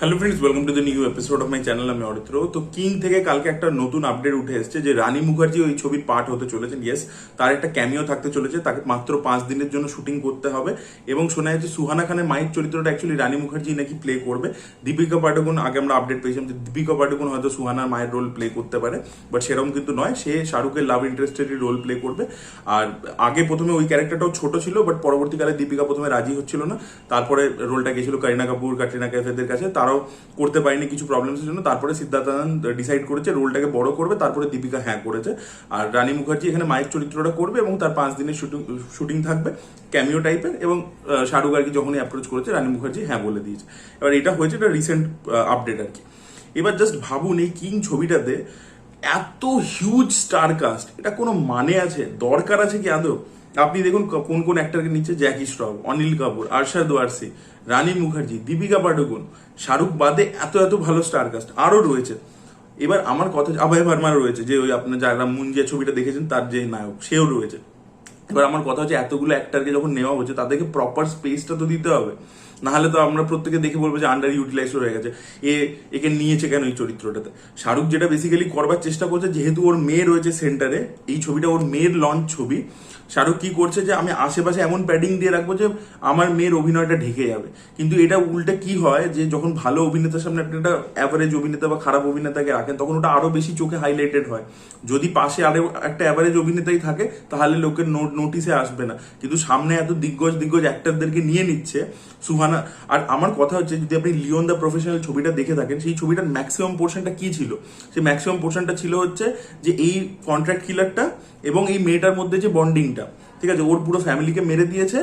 Hello friends welcome to the new episode of my channel আমি অরিত্র তো king থেকে কালকে একটা নতুন আপডেট উঠে এসেছে যে রানী মুখার্জি ওই ছবির পার্ট হতে চলেছেন। ইয়েস তার একটা ক্যামিও থাকতে চলেছে, তাকে মাত্র পাঁচ দিনের জন্য শুটিং করতে হবে। এবং শোনা যাচ্ছে সুহানা খানের মায়ের চরিত্রটা অ্যাকচুয়ালি রানী মুখার্জি নাকি প্লে করবে। দীপিকা পাডুকোন, আগে আমরা আপডেট পেয়েছিলাম যে দীপিকা পাডুকোন হয়তো সুহানার মায়ের রোল প্লে করতে পারে। বাট সেরকম কিন্তু নয়, সে শাহরুখের লাভ ইন্টারেস্টেডই রোল প্লে করবে। আর আগে প্রথমে ওই ক্যারেক্টারটাও ছোট ছিল বাট পরবর্তীকালে দীপিকা প্রথমে রাজি হচ্ছিল না। তারপরে রোলটা গেছিল করিনা কাপুর, কাটরিনা কাইফেদের কাছে। তারাও করতে পারেনি কিছু প্রবলেমসের জন্য। তারপরে সিদ্ধার্থ আনন্দ ডিসাইড করেছে রোলটাকে বড় করবে, তারপরে দীপিকা হ্যাঁ করেছে। আর রানী মুখার্জি এখানে মায়ের চরিত্রটা করবে এবং তার পাঁচ দিনের শুটিং শুটিং থাকবে ক্যামিও টাইপের এবং শাহরুখ আর কি যখনই অ্যাপ্রোচ করেছে, রানী মুখার্জি হ্যাঁ বলে দিয়েছে। এবার এটা হয়েছে এটা রিসেন্ট আপডেট আর কি। এবার জাস্ট ভাবুন এই কিং ছবিটাতে এত হিউজ স্টার কাস্ট এটা কোনো মানে আছে? দরকার আছে কি আদৌ? আপনি দেখুন কোন কোন অ্যাক্টারকে নিচ্ছে? জ্যাকি শ্রফ অনিল কাপুর, আর্শাদ ওয়ারসি, রানী মুখার্জি, দীপিকা পাডুকোন, শাহরুখ বাদে এত এত ভালো স্টার কাস্ট আরও রয়েছে। এবার আমার কথা আভয় ভার্মা রয়েছে, যে ওই আপনার যারা মুঞ্জিয়া ছবিটা দেখেছেন, তার যে নায়ক, সেও রয়েছে। এবার আমার কথা হচ্ছে, এতগুলো অ্যাক্টারকে যখন নেওয়া হচ্ছে, তাদেরকে প্রপার স্পেসটা তো দিতে হবে। নাহলে তো আমরা প্রত্যেকে দেখে বলব যে আন্ডার ইউটিলাইজ হয়ে গেছে। এ, একে নিয়েছে কেন এই চরিত্রটাতে? শাহরুখ যেটা বেসিক্যালি করবার চেষ্টা করছে, যেহেতু ওর মেয়ে রয়েছে সেন্টারে এই ছবিটা ওর মেয়ের লঞ্চ ছবি, শাহরুখ কি করছে যে আমি আশেপাশে এমন প্যাডিং দিয়ে রাখব যে আমার মেয়ের অভিনয়টা ঢেকে যাবে। কিন্তু এটা উল্টে কি হয় যে যখন ভালো অভিনেতার সামনে আপনি একটা অ্যাভারেজ অভিনেতা বা খারাপ অভিনেতাকে রাখেন, তখন ওটা আরও বেশি চোখে হাইলাইটেড হয়। যদি পাশে আরও একটা অ্যাভারেজ অভিনেতাই থাকে, তাহলে লোকের নোটিসে আসবে না। কিন্তু সামনে এত দিগ্গজ দিগ্গজ অ্যাক্টরদেরকে নিয়ে নিচ্ছে, সুহানা আর আমার কথা হচ্ছে যদি আপনি লিওন দ্য প্রফেশনাল ছবিটা দেখে থাকেন, সেই ছবিটার ম্যাক্সিমাম পোর্শনটা কি ছিল? সেই ম্যাক্সিমাম পোর্শনটা ছিল হচ্ছে যে এই কন্ট্রাক্ট কিলারটা এবং এই মেয়েটার মধ্যে যে বন্ডিংটা ঠিক আছে? ওর পুরো ফ্যামিলিকে মেরে দিয়েছে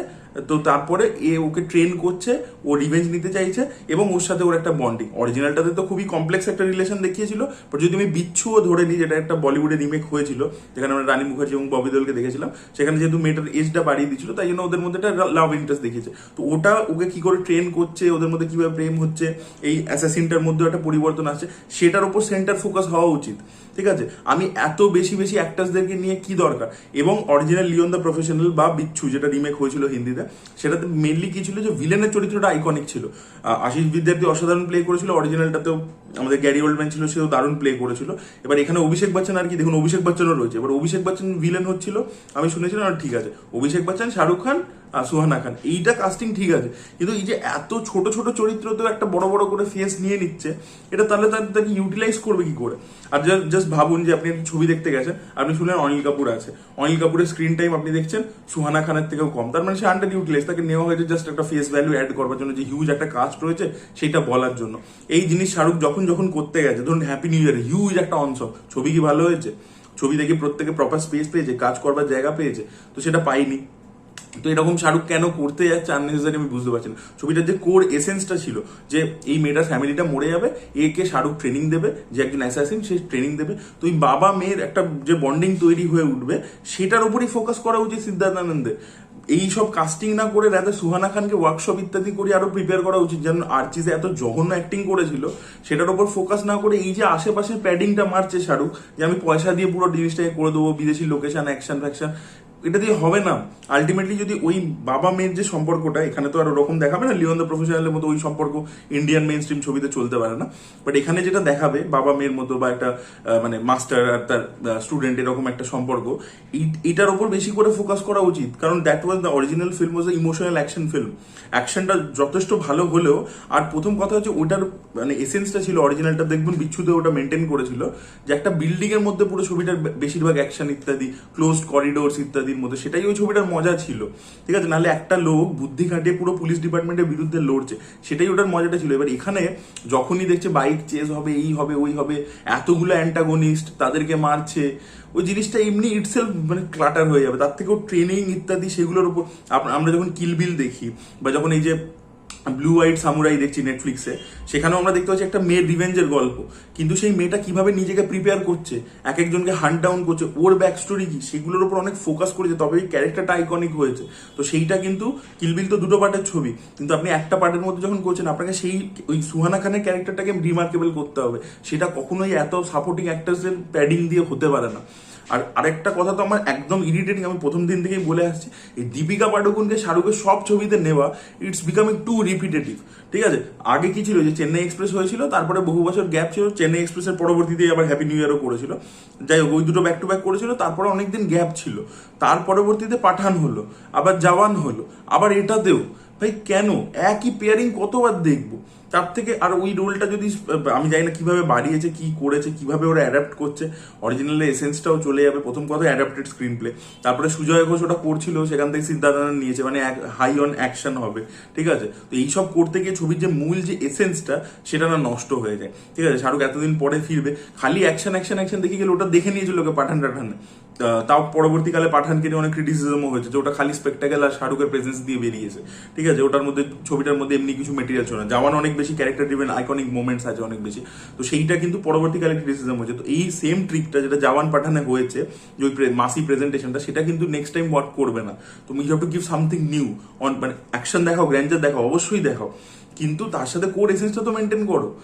তো তারপরে এ ওকে ট্রেন করছে, ও রিভেঞ্জ নিতে চাইছে এবং ওর সাথে ওর একটা বন্ডিং অরিজিনালটাতে তো খুবই কমপ্লেক্স একটা রিলেশন দেখিয়েছিল বাট যদি আমি বিচ্ছুও ধরে নিই, যেটা একটা বলিউডে রিমেক হয়েছিল, যেখানে আমরা রানী মুখার্জি এবং ববি দেওলকে দেখেছিলাম, সেখানে যেহেতু মেয়েটার এজটা বাড়িয়ে দিয়েছিল, তাই জন্য ওদের মধ্যে একটা লাভ ইন্টারেস্ট দেখিয়েছে। তো ওটা ওকে কি করে ট্রেন করছে, ওদের মধ্যে কীভাবে প্রেম হচ্ছে, এই অ্যাসাসিনটার মধ্যে একটা পরিবর্তন আসছে, সেটার উপর সেন্টার ফোকাস হওয়া উচিত। ঠিক আছে? আমি এত বেশি বেশি অ্যাক্টার্সদেরকে নিয়ে কি দরকার? এবং অরিজিনাল লিওন দ্য প্রফেশনাল বা বিচ্ছু, যেটা রিমেক হয়েছিল হিন্দিতে সেটাতে মেনলি কি ছিল যে ভিলেনের চরিত্রটা আইকনিক ছিল। আশিস বিদ্যার্থী অসাধারণ প্লে করেছিল অরিজিনালটাতেও আমাদের গ্যারি ওল্ডম্যান ছিল, সেও দারুণ প্লে করেছিল। এবার এখানে অভিষেক বচ্চন আর কি, দেখুন অভিষেক বচ্চনও রয়েছে। এবার অভিষেক বচ্চন ভিলেন হচ্ছিল, আমি শুনেছিলাম ঠিক আছে। অভিষেক বচ্চন, শাহরুখ খান সুহানা খান। এইটা কাস্টিং ঠিক আছে, কিন্তু এই যে এত ছোট ছোট চরিত্র তো একটা বড় বড় করে ফেস নিয়ে নিচ্ছে, এটা তাহলে তাকে ইউটিলাইজ করবে কি করে? আর জাস্ট ভাবুন যে আপনি ছবি দেখতে গেছেন, আপনি শুনলেন অনিল কাপুর আছে। অনিল কাপুরের স্ক্রিন টাইম আপনি দেখছেন, সুহানা খানের থেকেও কম। তার মানে সে আন্ডার ইউটিলাইজ তাকে নেওয়া হয়েছে জাস্ট একটা ফেস ভ্যালু অ্যাড করবার জন্য, যে হিউজ একটা কাস্ট রয়েছে, সেটা বলার জন্য। এই জিনিস শাহরুখ যখন যখন করতে গেছে, ধরুন হ্যাপি নিউ ইয়ার হিউজ একটা অংশ। ছবি কি ভালো হয়েছে? ছবি দেখে প্রত্যেকে প্রপার স্পেস পেয়েছে, কাজ করবার জায়গা পেয়েছে, তো সেটা পাইনি। তো এরকম শাহরুখ কেন করতে যাচ্ছে আননেসেসারি আমি বুঝতে পারছি না। ছবিটার যে কোর এসেন্সটা ছিল, যে এই মেয়েটার ফ্যামিলিটা মরে যাবে, একে শাহরুখ ট্রেনিং দেবে, যে একজন অ্যাসাসিন সে ট্রেনিং দেবে, তো ওই বাবা মেয়ের একটা যে বন্ডিং তৈরি হয়ে উঠবে, সেটার উপরই ফোকাস করা উচিত সিদ্ধার্থ আনন্দের এই সব কাস্টিং না করে রাতে সুহানা খানকে ওয়ার্কশপ ইত্যাদি করে আরও প্রিপেয়ার করা উচিত যেমন আর্চিসে এত জঘন্য অ্যাক্টিং করেছিল, সেটার উপর ফোকাস না করে এই যে আশেপাশে প্যাডিংটা মারছে শাহরুখ, যে আমি পয়সা দিয়ে পুরো জিনিসটাকে করে দেবো, বিদেশি লোকেশন অ্যাকশন ফ্যাকশন এটা দিয়ে হবে না। আলটিমেটলি যদি ওই বাবা মেয়ের যে সম্পর্কটা, এখানে তো আর ওরকম দেখাবে না লিওন দ্য প্রফেশনালের মতো ওই সম্পর্ক ইন্ডিয়ান মেইন স্ট্রিম ছবিতে চলতে পারে না। বাট এখানে যেটা দেখাবে বাবা মেয়ের মতো বা একটা মানে মাস্টার আর তার স্টুডেন্ট এরকম একটা সম্পর্ক এটার ওপর বেশি করে ফোকাস করা উচিত। কারণ that was the original film was emotional action film অ্যাকশনটা যথেষ্ট ভালো হলেও, আর প্রথম কথা হচ্ছে ওটার মানে এসেন্সটা ছিল অরিজিনালটা দেখবেন বিচ্ছুতে ওটা মেনটেন করেছিল, যে একটা বিল্ডিং এর মধ্যে পুরো ছবিটার বেশিরভাগ অ্যাকশন ইত্যাদি ক্লোজড করিডোরস ইত্যাদির মধ্যে, সেটাই ওই ছবিটার মজা ছিল। ঠিক আছে? নাহলে একটা লোক বুদ্ধি খাটিয়ে পুরো পুলিশ ডিপার্টমেন্টের বিরুদ্ধে লড়ছে। সেটাই ওটার মজাটা ছিল। এবার এখানে যখনই দেখছে বাইক চেজ হবে, এই হবে, ওই হবে, এতগুলো অ্যান্টাগনিস্ট তাদেরকে মারছে, ওই জিনিসটা এমনি ইটসেলফ মানে ক্লাটার হয়ে যাবে। তার থেকেও ট্রেনিং ইত্যাদি সেগুলোর উপর আমরা যখন কিলবিল দেখি বা যখন এই যে ব্লু হোয়াইট সামুরাই দেখছি নেটফ্লিক্সে সেখানেও আমরা দেখতে পাচ্ছি একটা মেয়ের রিভেঞ্জের গল্প। কিন্তু সেই মেয়েটা কীভাবে নিজেকে প্রিপেয়ার করছে, এক একজনকে হান্ট ডাউন করছে, ওর ব্যাক স্টোরি কি, সেগুলোর উপর অনেক ফোকাস করেছে, তবে এই ক্যারেক্টারটা আইকনিক হয়েছে। তো সেইটা কিন্তু কিলবিল তো দুটো পার্টের ছবি, কিন্তু আপনি একটা পার্টের মধ্যে যখন করছেন, আপনাকে সেই ওই সুহানা খানের ক্যারেক্টারটাকে রিমার্কেবল করতে হবে। সেটা কখনোই এত সাপোর্টিং অ্যাক্টার্সের প্যাডিং দিয়ে হতে পারে না। আর আরেকটা কথা তো আমার একদম ইরিটেটিং আমি প্রথম দিন থেকেই বলে আসছি, এই দীপিকা পাডুকোনকে শাহরুখের সব ছবিতে নেওয়া ইটস বিকামিং টু রিপিটেটিভ ঠিক আছে? আগে কি ছিল যে চেন্নাই এক্সপ্রেস হয়েছিল, তারপরে বহু বছর গ্যাপ ছিল, চেন্নাই এক্সপ্রেসের পরবর্তীতে আবার হ্যাপি নিউ ইয়ারও করেছিল। যাই হোক, ওই দুটো ব্যাক টু ব্যাক করেছিল, তারপরে অনেকদিন গ্যাপ ছিল। তার পরবর্তীতে পাঠান হলো, আবার জওয়ান হলো, আবার এটাতেও ভাই, কেন? একই পেয়ারিং কতবার দেখব? তার থেকে আর ওই রোলটা যদি, আমি জানি না কীভাবে বাড়িয়েছে, কি করেছে, কীভাবে ওরা অ্যাডাপ্ট করছে অরিজিনাল এসেন্সটাও চলে যাবে। প্রথম কথা অ্যাডাপ্টেড স্ক্রিন প্লে তারপরে সুজয় ঘোষ ওটা করছিল, সেখান থেকে সিদ্ধার্থ নিয়েছে মানে হাই অন অ্যাকশন হবে, ঠিক আছে? তো এইসব করতে গিয়ে ছবির যে মূল যে এসেন্সটা সেটা না নষ্ট হয়ে যায়, ঠিক আছে? শাহরুখ এতদিন পরে ফিরবে, খালি অ্যাকশন অ্যাকশন অ্যাকশন দেখে গেলে ওটা দেখে নিয়েছিল লোকে পাঠান টাঠান তাও পরবর্তীকালে পাঠানকে নিয়ে অনেক ক্রিটিসিজমও হয়েছে যে ওটা খালি স্পেকটাকেল আর শাহরুখের প্রেজেন্স দিয়ে বেরিয়েছে। ঠিক আছে? ওটার মধ্যে, ছবিটার মধ্যে এমনি কিছু মেটেরিয়াল ছিল না। জামান অনেক বেশি ক্যারেক্টার ড্রিভেন আইকনিক মোমেন্টস আছে অনেক বেশি। তো সেইটা কিন্তু পরবর্তীকালে ক্রিটিসিজম হয়েছে। তো এই সেম ট্রিকটা যেটা জাওয়ান পাঠানে হয়েছে, যে ওই মাসি প্রেজেন্টেশনটা সেটা কিন্তু নেক্সট টাইম ওয়ার্ক করবে না। তুমি have to give something new on মানে অ্যাকশন দেখাও গ্র্যান্ডার দেখাও, অবশ্যই দেখাও। কিন্তু তার সাথে কোর এসেন্সটা তো মেনটেন করো।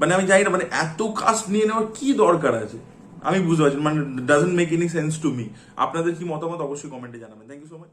মানে আমি জানি না মানে এত কাস্ট নিয়ে নেওয়ার কি দরকার আছে? আমি বুঝতে পারছি মানে doesn't make any sense to me আপনাদের কি মতামত? অবশ্যই কমেন্টে জানাবেন। Thank you so much